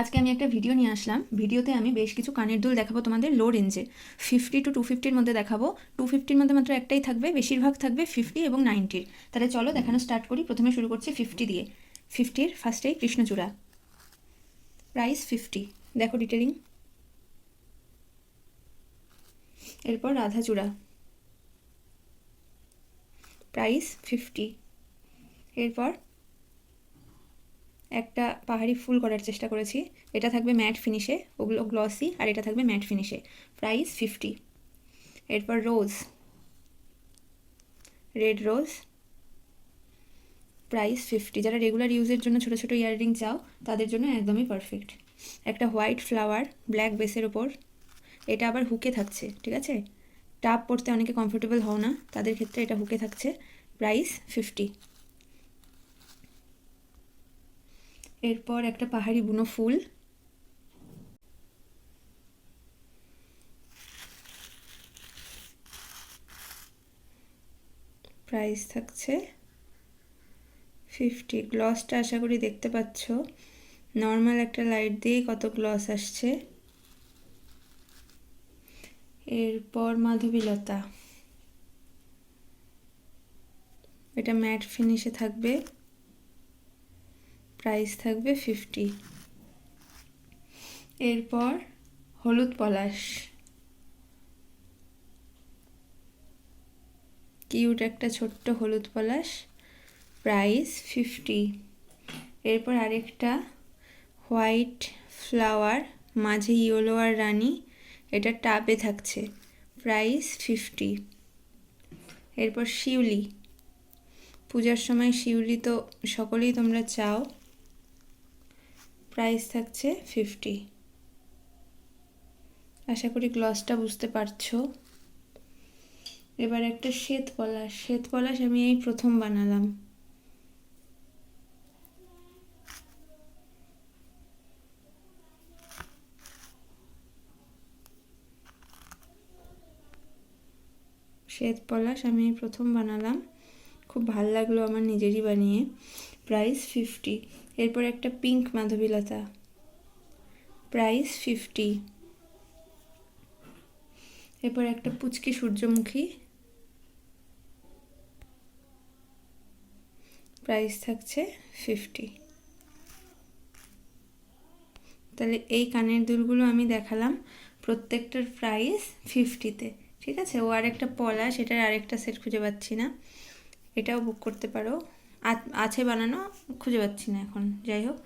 আজকে আমি একটা ভিডিও নিয়ে আসলাম। ভিডিওতে আমি বেশ কিছু কানের দুল দেখাবো তোমাদের লো রেঞ্জে ফিফটি টু টু ফিফটির মধ্যে দেখাবো। টু ফিফটির মধ্যে মাত্র একটাই থাকবে, বেশিরভাগ থাকবে ফিফটি এবং নাইনটির তাহলে চলো দেখানো স্টার্ট করি, প্রথমে শুরু করছি ফিফটি দিয়ে। ফিফটির ফার্স্টেই কৃষ্ণচূড়া। প্রাইস ফিফটি দেখো ডিটেলিং এরপর রাধাচূড়া। প্রাইস ফিফটি এরপর একটা পাহাড়ি ফুল করার চেষ্টা করেছি। এটা থাকবে ম্যাট ফিনিশে ওগুলো গ্লসি আর এটা থাকবে ম্যাট ফিনিশে প্রাইস ফিফটি এরপর rose red rose price fifty যারা রেগুলার ইউজের জন্য ছোটো ছোটো ইয়াররিং চাও, তাদের জন্য একদমই পারফেক্ট একটা হোয়াইট ফ্লাওয়ার ব্ল্যাক বেসের ওপর এটা আবার হুকে থাকছে, ঠিক আছে? টাপ পরতে অনেকে কমফোর্টেবল হও না, তাদের ক্ষেত্রে এটা হুকে থাকছে। প্রাইস ফিফটি এরপর একটা পাহাড়ি বুনো ফুল। প্রাইস থাকছে ফিফটি। গ্লসটা আশা করি দেখতে পাচ্ছ। নর্মাল একটা লাইট দিয়েই কত গ্লস আসছে। এরপর মাধবীলতা। এটা ম্যাট ফিনিশে থাকবে। প্রাইস থাকবে ফিফটি এরপর হলুদ পলাশ। কিউট একটা ছোট্ট হলুদ পলাশ প্রাইস ফিফটি এরপর আরেকটা হোয়াইট ফ্লাওয়ার মাঝে ইয়েলো আর রানি, এটা টাবে থাকছে প্রাইস ফিফটি এরপর শিউলি। পূজার সময় শিউলি তো সকলেই তোমরা চাও। প্রাইস থাকছে ফিফটি আশা করি গ্লসটা বুঝতে পারছ। এবার একটা শ্বেত পলাশ। শ্বেত পলাশ আমি এই প্রথম বানালাম। শ্বেত পলাশ আমি প্রথম বানালাম। খুব ভালো লাগল আমার নিজেরই বানিয়ে। Price fifty. এরপর একটা পিঙ্ক মাধবীলতা। Price fifty. এরপর একটা পুচকি সূর্যমুখী। প্রাইস থাকছে ফিফটি। তাহলে এই কানের দুলগুলো আমি দেখালাম। প্রত্যেকটার প্রাইস ফিফটিতে। ঠিক আছে? ও আরেকটা পলাশ এটার আরেকটা সেট খুঁজে পাচ্ছি না। এটাও বুক করতে পারো। আছে বানানো, খুঁজে পাচ্ছি না এখন। যাই হোক,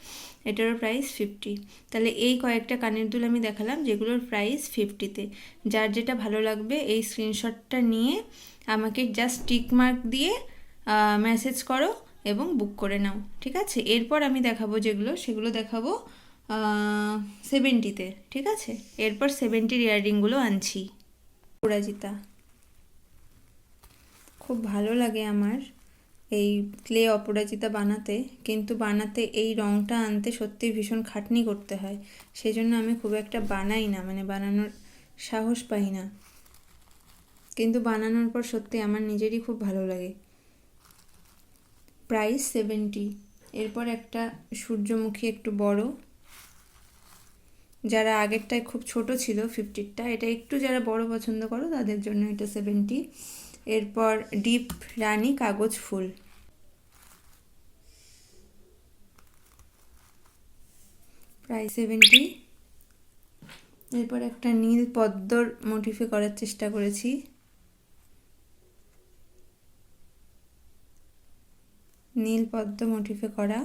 এটারও প্রাইস ফিফটি তাহলে এই কয়েকটা কানের দুল আমি দেখালাম, যেগুলোর প্রাইস ফিফটিতে যার যেটা ভালো লাগবে, এই স্ক্রিনশটটা নিয়ে আমাকে জাস্ট টিক মার্ক দিয়ে মেসেজ করো এবং বুক করে নাও, ঠিক আছে? এরপর আমি দেখাবো যেগুলো, সেগুলো দেখাবো সেভেন্টিতে ঠিক আছে? এরপর সেভেন্টির ইয়াররিংগুলো আনছি। অপরাজিতা খুব ভালো লাগে আমার। এই ক্লে অপরাজিতা বানাতে, কিন্তু বানাতে এই রঙটা আনতে সত্যি ভীষণ খাটনি করতে হয়। সেই জন্য আমি খুব একটা বানাই না মানে বানানোর সাহস পাই না। কিন্তু বানানোর পর সত্যি আমার নিজেরই খুব ভালো লাগে। Price seventy. এরপর একটা সূর্যমুখী একটু বড়। যারা আগেরটায় খুব ছোট ছিল, ফিফটিরটা, এটা একটু যারা বড় পছন্দ করো, তাদের জন্য এটা সেভেন্টি। এরপর ডিপ রানি কাগজ ফুল। প্রায় সেভেন্টি। এরপর একটা নীল পদ্মর মোটিফে করার চেষ্টা করেছি। নীল পদ্ম মোটিফে করা।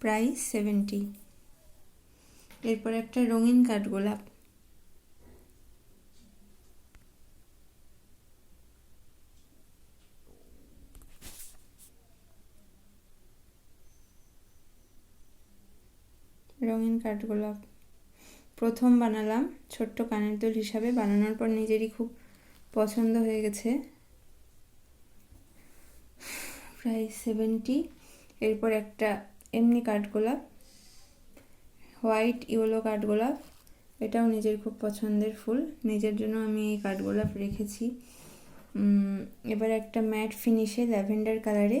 Price seventy. এরপর একটা রঙিন কাঠগোলাপ রঙিন কাঠগোলাপ প্রথম বানালাম। ছোট্ট কানের দুল হিসাবে বানানোর পর নিজেরই খুব পছন্দ হয়ে গেছে। প্রাইস সেভেন্টি এরপর একটা এমনি কাঠগোলাপ হোয়াইট ইয়েলো কাঠগোলাপ। এটাও নিজের খুব পছন্দের ফুল। নিজের জন্য আমি এই কাঠগোলাপ রেখেছি। এবার একটা ম্যাট ফিনিশে ল্যাভেন্ডার কালারে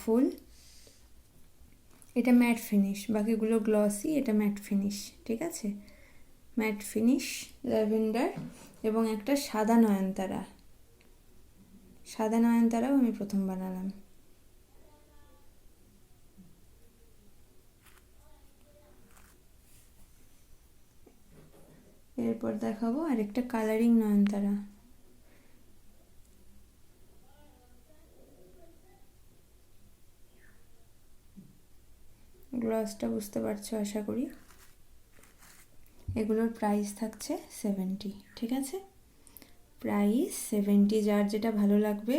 ফুল। এটা ম্যাট ফিনিশ বাকিগুলো গ্লসি এটা ম্যাট ফিনিশ ঠিক আছে? ম্যাট ফিনিশ ল্যাভেন্ডার এবং একটা সাদা নয়নতারা। সাদা নয়নতারাও আমি প্রথম বানালাম। এরপর দেখাবো আরেকটা কালারিং নয়নতারা। গ্লসটা বুঝতে পারছ, আশা করি। এগুলোর প্রাইস থাকছে সেভেন্টি ঠিক আছে? প্রাইস সেভেন্টি যার যেটা ভালো লাগবে,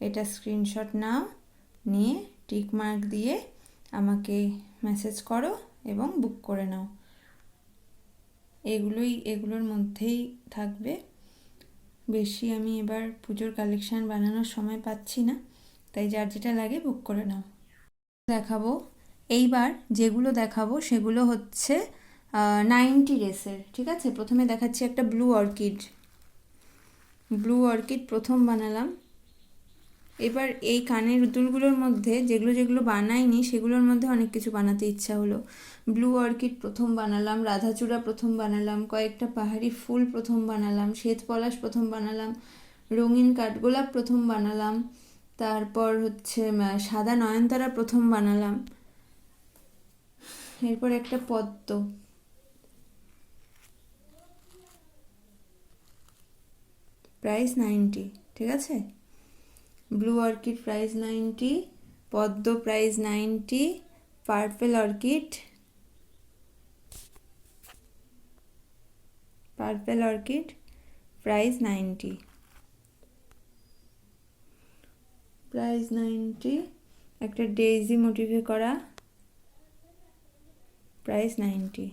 এটা স্ক্রিনশট নাও, নিয়ে টিক মার্ক দিয়ে আমাকে মেসেজ করো এবং বুক করে নাও। এগুলোই, এগুলোর মধ্যেই থাকবে। বেশি আমি এবার পুজোর কালেকশান বানানোর সময় পাচ্ছি না, তাই যার যেটা লাগে বুক করে নাও। দেখাবো। এইবার যেগুলো দেখাবো সেগুলো হচ্ছে নাইনটি রেসের, ঠিক আছে? প্রথমে দেখাচ্ছি একটা ব্লু অর্কিড ব্লু অর্কিড প্রথম বানালাম। এবার এই কানের দুলগুলোর মধ্যে যেগুলো যেগুলো বানাইনি, সেগুলোর মধ্যে অনেক কিছু বানাতে ইচ্ছা হলো। ব্লু অর্কিড প্রথম বানালাম, রাধাচূড়া প্রথম বানালাম, কয়েকটা পাহাড়ি ফুল প্রথম বানালাম, শ্বেত পলাশ প্রথম বানালাম, রঙিন কাঠগোলাপ প্রথম বানালাম, তারপর হচ্ছে সাদা নয়নতারা প্রথম বানালাম। এরপর একটা পদ্ম। প্রাইস নাইনটি ঠিক আছে? ব্লু অর্কিড প্রাইস নাইনটি পদ্ম price ninety purple orchid purple orchid price ninety price ninety একটা ডেইজি মোটিভে করা। Price ninety.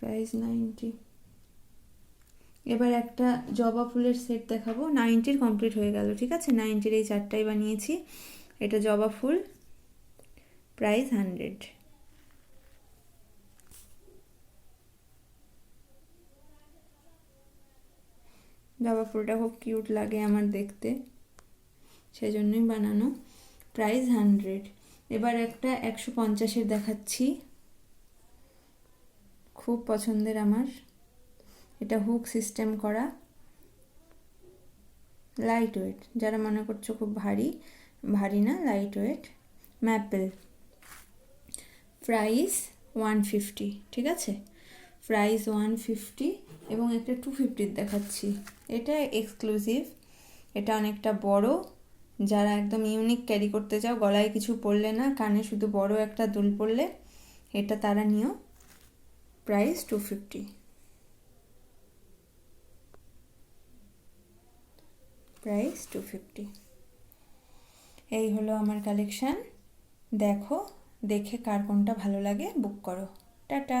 Price ninety. এবার একটা জবা ফুলের সেট দেখাবো। নাইনটির কমপ্লিট হয়ে গেল, ঠিক আছে? নাইনটির এই চারটাই বানিয়েছি। এটা জবা ফুল। Price hundred. জবা ফুলটা খুব কিউট লাগে আমার দেখতে। সেজন্যই বানানো। প্রাইস হান্ড্রেড এবার একটা একশো পঞ্চাশের দেখাচ্ছি। খুব পছন্দের আমার। এটা হুক সিস্টেম করা। লাইট ওয়েট যারা মনে করছ খুব ভারী ভারী না light weight maple price one fifty ঠিক আছে? প্রাইস ওয়ান ফিফটি এবং একটা টু ফিফটির দেখাচ্ছি। এটা এক্সক্লুসিভ এটা অনেকটা বড়। যারা একদম ইউনিক ক্যারি করতে চাও, গলায় কিছু পরলে না, কানে শুধু বড় একটা দুল পরলে, এটা তারা নিও। Price two fifty price two fifty এই হলো আমার কালেকশান দেখো, দেখে কার কোনটা ভালো লাগে বুক করো। টাটা।